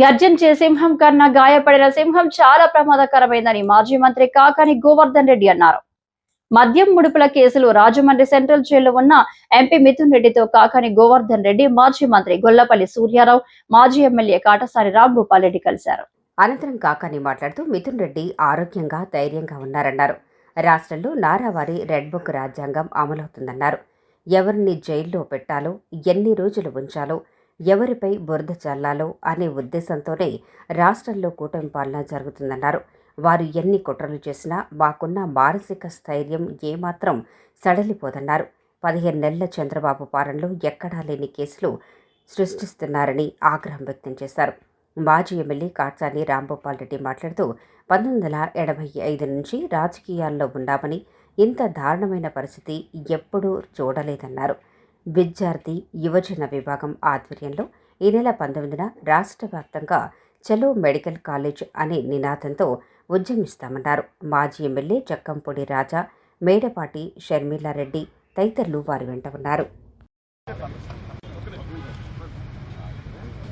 Curzon సింహం కన్నా గాయపడిన సింహం చాలా ప్రమాదకరమైందని మాజీ మంత్రి కాకాని గోవర్ధన్ రెడ్డి అన్నారు. మద్యం ముడుపుల కేసులో రాజమండ్రి సెంట్రల్ జైల్లో ఉన్న ఎంపీ మిథున్ రెడ్డితో కాకాని గోవర్ధన్ రెడ్డి మాజీ మంత్రి గొల్లపల్లి సూర్యారావు మాజీ ఎమ్మెల్యే కాటసాని రాంభూపాల్ రెడ్డి కలిశారు. అనంతరం కాకాని మాట్లాడుతూ మిథున్ రెడ్డి ఆరోగ్యంగా ధైర్యంగా ఉన్నారన్నారు. రాష్ట్రంలో నారావారి రెడ్ బుక్ రాజ్యాంగం అమలవుతుందన్నారు. ఎవరిని జైల్లో పెట్టాలో ఎన్ని రోజులు ఉంచాలో ఎవరిపై బురద చల్లాలో అనే ఉద్దేశంతోనే రాష్ట్రంలో కూటమి పాలన జరుగుతుందన్నారు. వారు ఎన్ని కుట్రలు చేసినా మాకున్న మానసిక స్థైర్యం ఏమాత్రం సడలిపోదన్నారు. పదిహేను నెలల చంద్రబాబు పాలనలో ఎక్కడా లేని కేసులు సృష్టిస్తున్నారని ఆగ్రహం వ్యక్తం చేశారు. మాజీ ఎమ్మెల్యే కాట్సాని రాంభూపాల్ రెడ్డి మాట్లాడుతూ పంతొమ్మిది వందల ఎనభై ఐదు నుంచి రాజకీయాల్లో ఉన్నామని ఇంత దారుణమైన పరిస్థితి ఎప్పుడూ చూడలేదన్నారు. విద్యార్థి యువజన విభాగం ఆధ్వర్యంలో ఈ నెల పంతొమ్మిదిన రాష్ట్ర వ్యాప్తంగా చలో మెడికల్ కాలేజ్ అనే నినాదంతో ఉద్యమిస్తామన్నారు. మాజీ ఎమ్మెల్యే జక్కంపూడి రాజా మేడపాటి షర్మిలారెడ్డి తదితరులు వారి వెంట ఉన్నారు.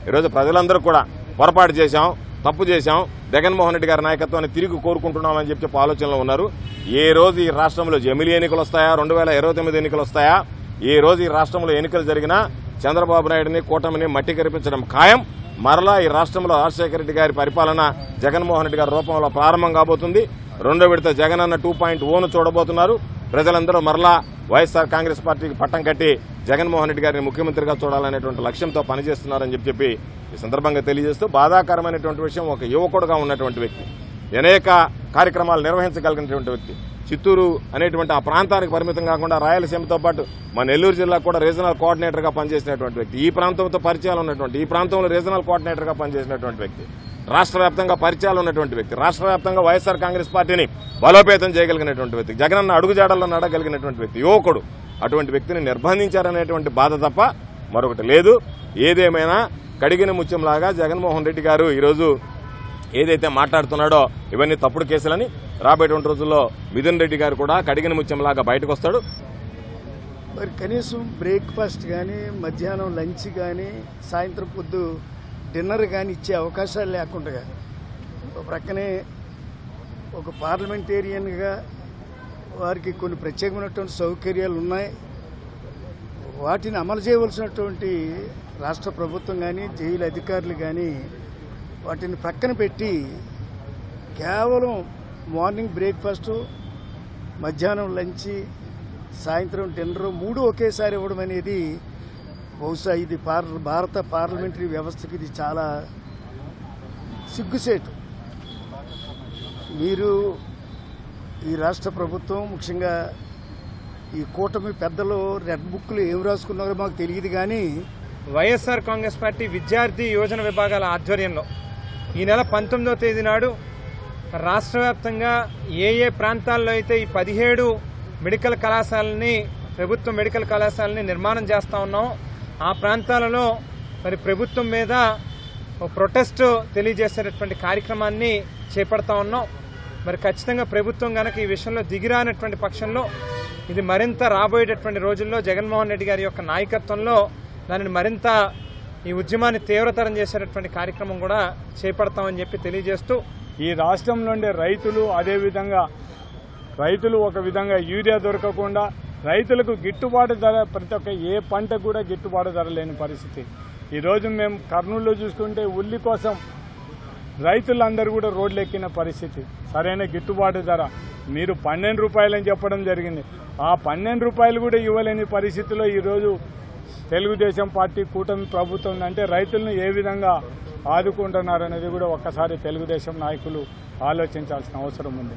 ఈరోజు ప్రజలందరూ కూడా పొరపాటు చేశాం తప్పు చేశాం జగన్మోహన్ రెడ్డి గారి నాయకత్వాన్ని తిరిగి కోరుకుంటున్నామని చెప్పి ఆలోచనలో ఉన్నారు. ఏ రోజు ఈ రాష్ట్రంలో జమిలీ ఎన్నికలు వస్తాయా రెండు వేల ఇరవై తొమ్మిది ఎన్నికలు వస్తాయా ఈ రోజు ఈ రాష్ట్రంలో ఎన్నికలు జరిగినా చంద్రబాబు నాయుడిని కూటమిని మట్టి కరిపించడం ఖాయం. మరలా ఈ రాష్ట్రంలో రాజశేఖర రెడ్డి గారి పరిపాలన జగన్మోహన్ రెడ్డి గారి రూపంలో ప్రారంభం కాబోతుంది. రెండో విడత జగన్ అన్న టూ పాయింట్ ఓను oh చూడబోతున్నారు. ప్రజలందరూ మరలా వైఎస్ఆర్ కాంగ్రెస్ పార్టీకి పట్టం కట్టి జగన్మోహన్ రెడ్డి గారిని ముఖ్యమంత్రిగా చూడాలనేటువంటి లక్ష్యంతో పనిచేస్తున్నారని చెప్పి చెప్పి ఈ సందర్భంగా తెలియజేస్తూ బాధాకరమైనటువంటి విషయం ఒక యువకుడుగా ఉన్నటువంటి వ్యక్తి. అనేక కార్యక్రమాలు నిర్వహించగలిగినటువంటి వ్యక్తి. చిత్తూరు అనేటువంటి ఆ ప్రాంతానికి పరిమితం కాకుండా రాయలసీమతో పాటు మన నెల్లూరు జిల్లా కూడా రీజనల్ కోఆర్డినేటర్గా పనిచేసినటువంటి వ్యక్తి. ఈ ప్రాంతంతో పరిచయాలు ఉన్నటువంటి ఈ ప్రాంతంలో రీజనల్ కోఆర్డినేటర్గా పనిచేసినటువంటి వ్యక్తి. రాష్ట్ర వ్యాప్తంగా పరిచయాలు ఉన్నటువంటి వ్యక్తి. రాష్ట్ర వ్యాప్తంగా వైఎస్ఆర్ కాంగ్రెస్ పార్టీని బలోపేతం చేయగలిగినటువంటి వ్యక్తి. జగనన్న అడుగుజాడల్లో నడగలిగినటువంటి వ్యక్తి. యువకుడు. అటువంటి వ్యక్తిని నిర్బంధించారనేటువంటి బాధ తప్ప మరొకటి లేదు. ఏదేమైనా కడిగిన ముత్యంలాగా జగన్మోహన్ రెడ్డి గారు ఈరోజు ఏదైతే మాట్లాడుతున్నాడో ఇవన్నీ తప్పుడు కేసులని రాబోయేటువంటి రోజుల్లో మిథున్ రెడ్డి గారు కూడా కడిగిన ముత్యంలాగా బయటకు వస్తాడు మరి కనీసం బ్రేక్ఫాస్ట్ కానీ మధ్యాహ్నం లంచ్ కానీ సాయంత్రం పొద్దు డిన్నర్ కానీ ఇచ్చే అవకాశాలు లేకుండా ఒక ప్రక్కనే ఒక పార్లమెంటేరియన్గా వారికి కొన్ని ప్రత్యేకమైనటువంటి సౌకర్యాలు ఉన్నాయి. వాటిని అమలు చేయవలసినటువంటి రాష్ట్ర ప్రభుత్వం కానీ జైలు అధికారులు కానీ వాటిని పక్కన పెట్టి కేవలం మార్నింగ్ బ్రేక్ఫాస్ట్ మధ్యాహ్నం లంచ్ సాయంత్రం డిన్నర్ మూడు ఒకేసారి ఇవ్వడం అనేది బహుశా ఇది పార్ భారత పార్లమెంటరీ వ్యవస్థకి ఇది చాలా సిగ్గుసేటు. మీరు ఈ రాష్ట్ర ప్రభుత్వం ముఖ్యంగా ఈ కూటమి పెద్దలు రెడ్ బుక్లు ఏం రాసుకున్నారో మాకు తెలియదు కానీ వైఎస్ఆర్ కాంగ్రెస్ పార్టీ విద్యార్థి యోజన విభాగాల ఆధ్వర్యంలో ఈ నెల పంతొమ్మిదవ తేదీ నాడు రాష్ట్ర వ్యాప్తంగా ఏ ఏ ప్రాంతాల్లో అయితే ఈ పదిహేడు మెడికల్ కళాశాలని ప్రభుత్వ మెడికల్ కళాశాలని నిర్మాణం చేస్తూ ఉన్నాం ఆ ప్రాంతాలలో మరి ప్రభుత్వం మీద ప్రొటెస్ట్ తెలియజేసేటటువంటి కార్యక్రమాన్ని చేపడతా ఉన్నాం. మరి ఖచ్చితంగా ప్రభుత్వం కనుక ఈ విషయంలో దిగిరానటువంటి పక్షంలో ఇది మరింత రాబోయేటటువంటి రోజుల్లో జగన్మోహన్ రెడ్డి గారి యొక్క నాయకత్వంలో దానిని మరింత ఈ ఉద్యమాన్ని తీవ్రతరం చేసేటటువంటి కార్యక్రమం కూడా చేపడతామని చెప్పి తెలియజేస్తూ ఈ రాష్ట్రంలో ఉండే రైతులు అదేవిధంగా రైతులు ఒక విధంగా యూరియా దొరకకుండా రైతులకు గిట్టుబాటు ధర ప్రతి ఒక్క ఏ పంట కూడా గిట్టుబాటు ధర లేని పరిస్థితి. ఈరోజు మేము కర్నూలులో చూసుకుంటే ఉల్లి కోసం రైతులందరూ కూడా రోడ్లు ఎక్కిన పరిస్థితి. సరైన గిట్టుబాటు ధర. మీరు పన్నెండు రూపాయలని చెప్పడం జరిగింది. ఆ పన్నెండు రూపాయలు కూడా ఇవ్వలేని పరిస్థితిలో ఈరోజు తెలుగుదేశం పార్టీ కూటమి ప్రభుత్వం అంటే రైతులను ఏ విధంగా ఆదుకుంటున్నారనేది కూడా ఒక్కసారి తెలుగుదేశం నాయకులు ఆలోచించాల్సిన అవసరం ఉంది.